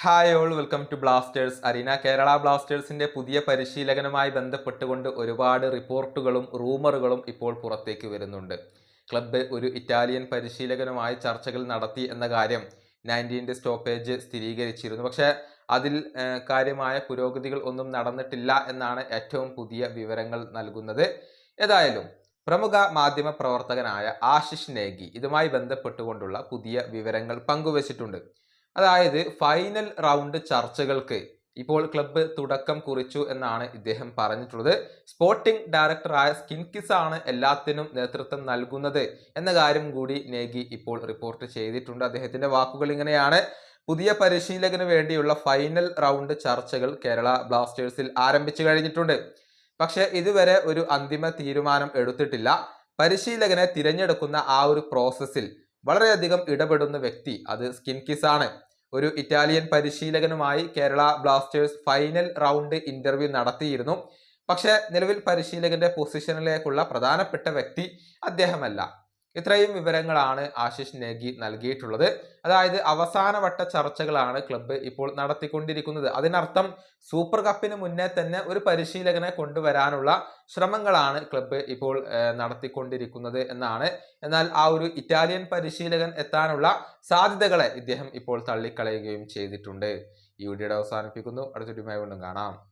Hi all welcome to Blasters arena Kerala ബ്ലാസ്റ്റേഴ്സിന്റെ പുതിയ പരിശീലകനുമായി ബന്ധപ്പെട്ടുകൊണ്ട് ഒരുപാട് റിപ്പോർട്ടുകളും റൂമറുകളും ഇപ്പോൾ പുറത്തേക്ക് വരുന്നുണ്ട്. ക്ലബ്ബ് ഒരു ഇറ്റാലിയൻ പരിശീലകനുമായി ചർച്ചകൾ നടത്തി എന്ന കാര്യം നയന്റീന്റെ സ്റ്റോപ്പേജ് സ്ഥിരീകരിച്ചിരുന്നു. പക്ഷേ അതിൽ കാര്യമായ പുരോഗതികൾ ഒന്നും നടന്നിട്ടില്ല എന്നാണ് ഏറ്റവും പുതിയ വിവരങ്ങൾ നൽകുന്നത്. ഏതായാലും പ്രമുഖ മാധ്യമ പ്രവർത്തകനായ ആശിഷ് നേഗി ഇതുമായി ബന്ധപ്പെട്ടുകൊണ്ടുള്ള പുതിയ വിവരങ്ങൾ പങ്കുവച്ചിട്ടുണ്ട്. അതായത് ഫൈനൽ റൗണ്ട് ചർച്ചകൾക്ക് ഇപ്പോൾ ക്ലബ്ബ് തുടക്കം കുറിച്ചു എന്നാണ് ഇദ്ദേഹം പറഞ്ഞിട്ടുള്ളത്. സ്പോർട്ടിംഗ് ഡയറക്ടറായ സ്കിൻകിസ് ആണ് എല്ലാത്തിനും നേതൃത്വം നൽകുന്നത് എന്ന കാര്യം കൂടി നേഗി ഇപ്പോൾ റിപ്പോർട്ട് ചെയ്തിട്ടുണ്ട്. അദ്ദേഹത്തിന്റെ വാക്കുകൾ ഇങ്ങനെയാണ്. പുതിയ പരിശീലകന് വേണ്ടിയുള്ള ഫൈനൽ റൗണ്ട് ചർച്ചകൾ കേരള ബ്ലാസ്റ്റേഴ്സിൽ ആരംഭിച്ചു കഴിഞ്ഞിട്ടുണ്ട്. പക്ഷെ ഇതുവരെ ഒരു അന്തിമ തീരുമാനം എടുത്തിട്ടില്ല. പരിശീലകനെ തിരഞ്ഞെടുക്കുന്ന ആ ഒരു പ്രോസസ്സിൽ വളരെയധികം ഇടപെടുന്ന വ്യക്തി അത് സ്കിൻകിസ് ആണ്. ഒരു Italian പരിശീലകനുമായി Kerala Blasters final round interview നടത്തിയിരുന്നു. പക്ഷേ നിലവിൽ പരിശീലകന്റെ പൊസിഷനിലേക്കുള്ള പ്രധാനപ്പെട്ട വ്യക്തി അദ്ദേഹമല്ല. ഇത്രയും വിവരങ്ങളാണ് ആശിഷ് നേഗി നൽകിയിട്ടുള്ളത്. അതായത് അവസാനവട്ട ചർച്ചകളാണ് ക്ലബ്ബ് ഇപ്പോൾ നടത്തിക്കൊണ്ടിരിക്കുന്നത്. അതിനർത്ഥം സൂപ്പർ കപ്പിന് മുന്നേ തന്നെ ഒരു പരിശീലകനെ കൊണ്ടുവരാനുള്ള ശ്രമങ്ങളാണ് ക്ലബ്ബ് ഇപ്പോൾ നടത്തിക്കൊണ്ടിരിക്കുന്നത് എന്നാണ്. എന്നാൽ ആ ഒരു ഇറ്റാലിയൻ പരിശീലകൻ എത്താനുള്ള സാധ്യതകളെ ഇദ്ദേഹം ഇപ്പോൾ തള്ളിക്കളയുകയും ചെയ്തിട്ടുണ്ട്. ഈ വീഡിയോയുടെ അവസാനിപ്പിക്കുന്നു. അടുത്തൊരു വീണ്ടും കാണാം.